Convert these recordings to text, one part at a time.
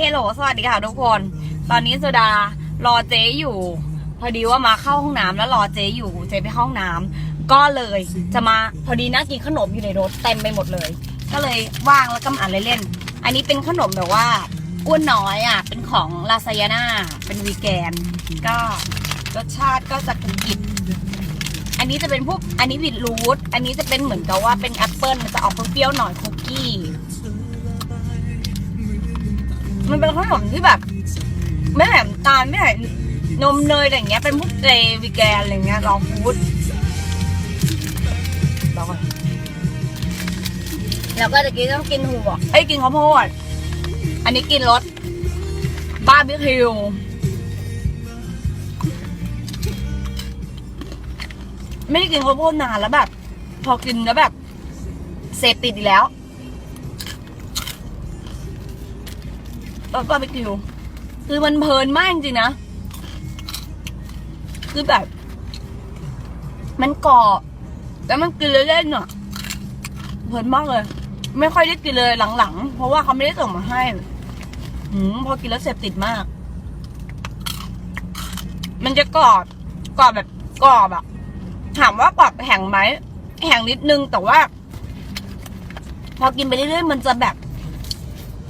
ฮลโหลสวัสดีค่ะทุกคน ตอนนี้สุดารอเจ๊อยู่ พอดีว่ามาเข้าห้องน้ำแล้วรอเจ๊อยู่เจ๊ไปห้องน้ำก็เลยจะมาพอดีนั่งกินขนมอยู่ในรถเต็มไปหมดเลย ก็เลยว่างแล้วก็มาอ่านเล่นๆอันนี้เป็นขนมแบบว่าอ้วนน้อยอะ เป็นของลาซายาน่าเป็นวีแกน ก็รสชาติก็จะกรุบกริบอันนี้จะเป็นพวกอันนี้บิดรูทอันนี้จะเป็นเหมือนกับว่าเป็นแอปเปิลมันจะออกเปรี้ยวๆหน่อยคุกกี้ มันเป็นขนมที่แบบ ไม่แถมตาลไม่แถมนมเนยอะไรอย่างเงี้ย เป็นพวกเจวีแกนอะไรเงี้ยลองฟูดแล้วก็แล้วก็จะกินต้องกินหัวเอ้ยกินข้าวโพดอันนี้กินรสบาร์บีคิวไม่ได้กินข้าวโพดนานแล้วแบบ พอกินแล้วแบบ เสพติดอีกแล้ว รสบาร์บีคิวคือมันเพลินมากจริงๆนะ คือแบบ มันกรอบแล้วมันกินเล่นๆอะเพลินมากเลย ไม่ค่อยได้กินเลยหลังๆ เพราะว่าเขาไม่ได้ส่งมาให้หืมพอกินแล้วเสพติดมาก มันจะกรอบกรอบแบบกรอบอะ ถามว่ากรอบแข็งไหมแข็งนิดนึงแต่ว่า พอกินไปเรื่อยๆมันจะแบบ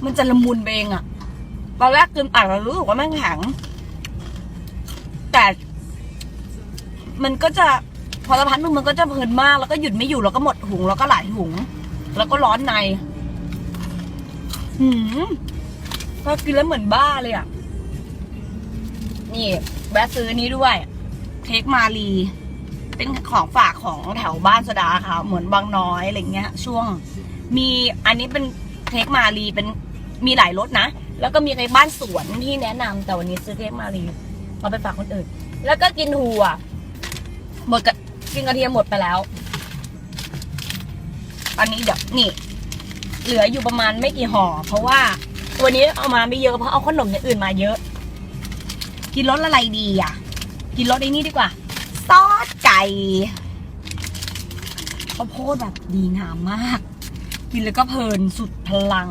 มันจะละมุนไปเองอะ ตอนแรกกินอ่านเรารู้สึกว่ามันแข็งแต่มันก็จะพอสักพักหนึงมันก็จะเพลินมาก แล้วก็หยุดไม่อยู่แล้วก็หมดหุง แล้วก็หลายหุง แล้วก็ร้อนในหืมพอกินแล้วเหมือนบ้าเลยอะ นี่แวะซื้อนี้ด้วย เค้กมาลี เป็นของฝากของแถวบ้านสดาค่ะ เหมือนบางน้อยอะไรเงี้ย ช่วง มีอันนี้เป็นเค้กมารีเป็นมีหลายรสนะ แล้วก็มีเค้กบ้านสวนที่แนะนำแต่วันนี้ซื้อเค้กมารีเอาไปฝากคนอื่น แล้วก็กินหัวหมดกับกินกระเทียมหมดไปแล้ว อันนี้เดี๋ยวนี่ เหลืออยู่ประมาณไม่กี่ห่อ เพราะว่าวันนี้เอามาไม่เยอะเพราะเอาขนมอย่างอื่นมาเยอะ กินรสอะไรดีอะ กินรสไอ้นี่ดีกว่าซอสไก่ข้าวโพดแบบดีงามมาก กินแล้วก็เพลินสุดพลัง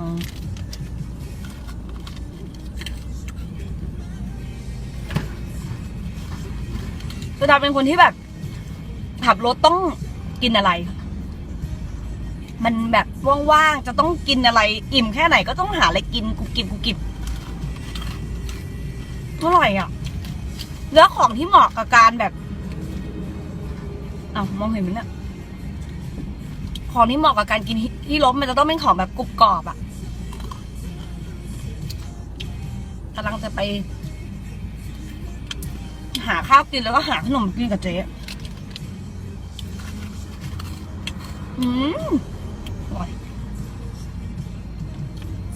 จะดาเป็นคนที่แบบขับรถต้องกินอะไร มันแบบว่างๆจะต้องกินอะไร อิ่มแค่ไหนก็ต้องหาอะไรกินกุบกิบกุบกิบอร่อยอะแล้วของที่เหมาะกับการแบบอ้าวมองเห็นไหมเนี่ยของที่เหมาะกับการกินที่ที่รถมันจะต้องเป็นของแบบกรุบกรอบอะกำลังจะไป หาข้าวกินแล้วก็หาขนมกินกับเจ๊อืมอร่อย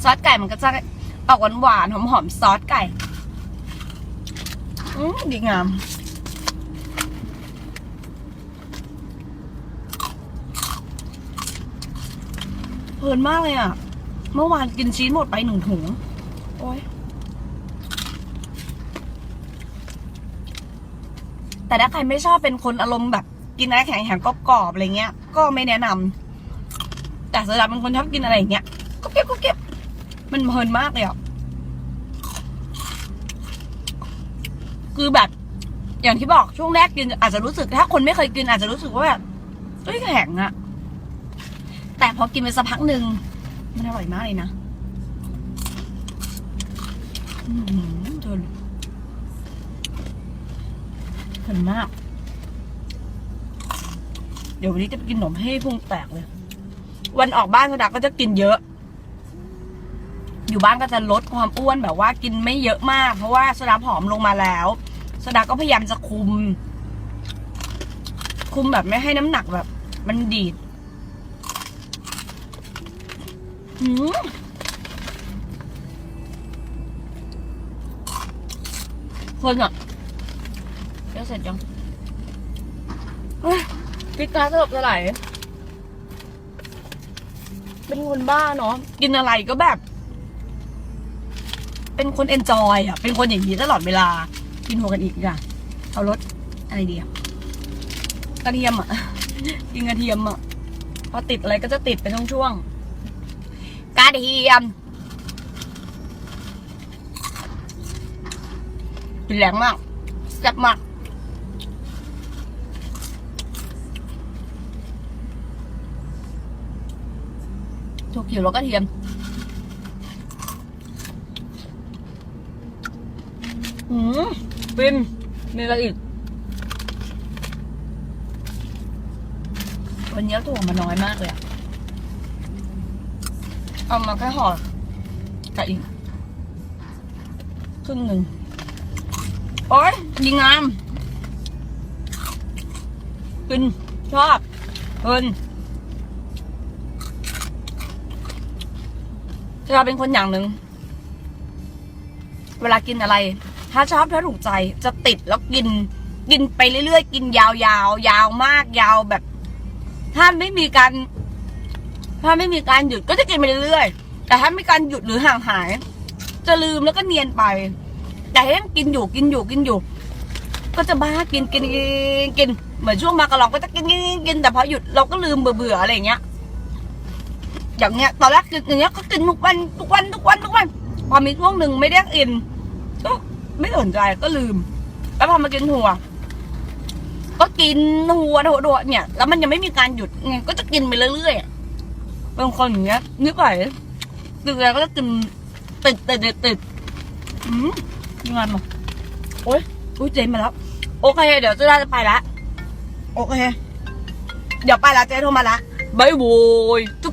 ซอสไก่มันก็จะออกหวานๆหอมๆซอสไก่ อืมดีงาม เพลินมากเลยอะ เมื่อวานกินชีสหมดไปหนึ่งถุง โอ้ย แต่ถ้าใครไม่ชอบเป็นคนอารมณ์แบบกินอะไรแข็งแข็กรอบอะไรเงี้ย ก็ไม่แนะนำแต่สำหรับเป็นคนชอบกินอะไรอย่างเงี้ยก็เก็บก็เก็บมันเพลินมากเลยอะคือแบบ อย่างที่บอกช่วงแรกกินอาจจะรู้สึกถ้าคนไม่เคยกินอาจจะรู้สึกว่าแบบเฮ้ยแข็งอะแต่พอกินไปสักพักหนึ่งมันอร่อยมากเลยนะ อื้อหือเธอ เห็นมาก เดี๋ยววันนี้จะไปกินขนมให้พุงแตกเลย วันออกบ้านกระดาก็จะกินเยอะ อยู่บ้านก็จะลดความอ้วนแบบว่ากินไม่เยอะมาก เพราะว่าสดาผอมลงมาแล้วสดาก็พยายามจะคุม คุมแบบไม่ให้น้ำหนักแบบ มันดีดหืมคนอะ เดี๋ยวเสร็จยังเฮ้ยพิการสลบสลายเป็นคนบ้าเนาะกินอะไรก็แบบ เป็นคนเอนจอยอะ เป็นคนอย่างนี้ตลอดเวลา กินหัวกันอีกอะเอารสอะไรดีอะกระเทียมอะกินกระเทียมอะพอติดอะไรก็จะติดเป็นช่วงๆกระเทียมกินแรงมากแซ่บมาก ถั่วเขียวแล้วก็เทียม อืมฟินมีอะไรอีก วันนี้ถั่วมาน้อยมากเลยอะเอามาแค่ห่อกับอีกครึ่งหนึ่ง โอ๊ยดีงามกินชอบเพลิน เราเป็นคนอย่างหนึ่งเวลากินอะไร ถ้าชอบถ้าถูกใจจะติดแล้วกิน กินไปเรื่อยๆ กินยาวๆยาวมากยาวแบบ ถ้าไม่มีการ ถ้าไม่มีการหยุดก็จะกินไปเรื่อยๆ แต่ถ้ามีการหยุดหรือห่างหาย จะลืมแล้วก็เนียนไป แต่ถ้ากินอยู่กินอยู่กินอยู่ ก็จะบ้ากินกินกินกินเหมือนช่วงมากระลองก็จะกินกินกินแต่พอหยุดเราก็ลืมเบื่อเบื่ออะไรอย่างเงี้ย อย่างเงี้ยตอนแรกกินอย่างเงี้ยก็กินทุกวันทุกวันทุกวันทุกวันพอมีช่วงหนึ่งไม่ได้อินก็ไม่สนใจก็ลืม แล้วพอมากินถั่วก็กินหัวถั่วถั่วเนี่ย แล้วมันยังไม่มีการหยุดไงก็จะกินไปเรื่อยๆบางคนอย่างเงี้ยนึกไหวตึกแล้วก็จะกินติดติดติดติดอืมยังไงมาโอ๊ยอุ้ยเจนมาแล้ว โอเค เดี๋ยวเจะได้จะไปละโอเค เดี๋ยวไปละเจ๊โทรมาละบายบายจุ๊บจุ๊บ